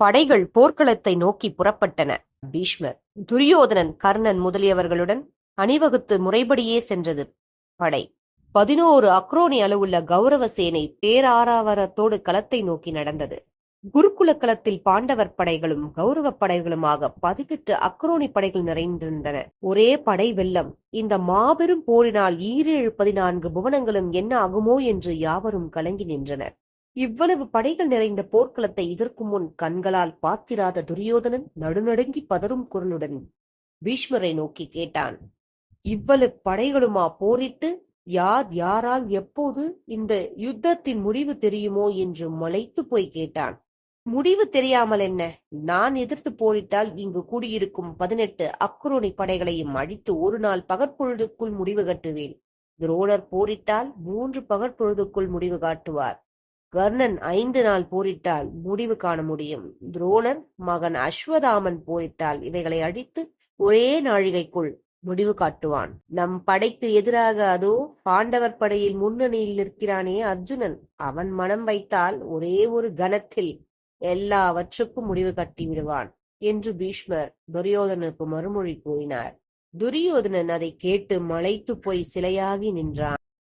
படைகள் போர்க்களத்தை நோக்கி புறப்பட்டன. பீஷ்மர் துரியோதனன் கர்ணன் முதலியவர்களுடன் அணிவகுத்து முறைப்படியே சென்றது. படை பதினோரு அக்ரோனி அளவுள்ள கௌரவ சேனை பேராராவரத்தோடு களத்தை நோக்கி நடந்தது. குருகுல களத்தில் பாண்டவர் படைகளும் கௌரவ படைகளுமாக பதினெட்டு அக்ரோனி படைகள் நிறைந்திருந்தன. ஒரே படை வெள்ளம். இந்த மாபெரும் போரினால் ஈரேழு பதினான்கு புவனங்களும் என்ன ஆகுமோ என்று யாவரும் கலங்கி நின்றனர். இவ்வளவு படைகள் நிறைந்த போர்க்களத்தை இதற்கு முன் கண்களால் பார்த்திராத துரியோதனன் நடுநடுங்கி பதறும் குரலுடன் பீஷ்மரை நோக்கி கேட்டான் இவ்வளவு படைகளுமா போரிட்டு யார் யாரால் எப்போது இந்த யுத்தத்தின் முடிவு தெரியுமோ? என்று மலைத்து போய் கேட்டான். முடிவு தெரியாமல் என்ன? நான் எதிர்த்து போரிட்டால் இங்கு கூடியிருக்கும் பதினெட்டு அக்குரோனி படைகளையும் அழித்து ஒரு நாள் பகற்பொழுதுக்குள் முடிவு கட்டுவேன். துரோணர் போரிட்டால் மூன்று பகற்பொழுதுக்குள் முடிவு காட்டுவார். கர்ணன் ஐந்து நாள் போரிட்டால் முடிவு காண முடியும். துரோணர் மகன் அஸ்வதாமன் போரிட்டால் இவைகளை அழித்து ஒரே நாழிகைக்குள் முடிவு காட்டுவான். நம் படைக்கு எதிராக அதோ பாண்டவர் படையில் முன்னணியில் நிற்கிறானே அர்ஜுனன். அவன் மனம் வைத்தால் ஒரே ஒரு கணத்தில் எல்லாவற்றுக்கும் முடிவு கட்டி விடுவான் என்று பீஷ்மர் துரியோதனுக்கு மறுமொழி கூறினார். துரியோதனன் அதை கேட்டு மலைத்து போய் சிலையாகி நின்றான்.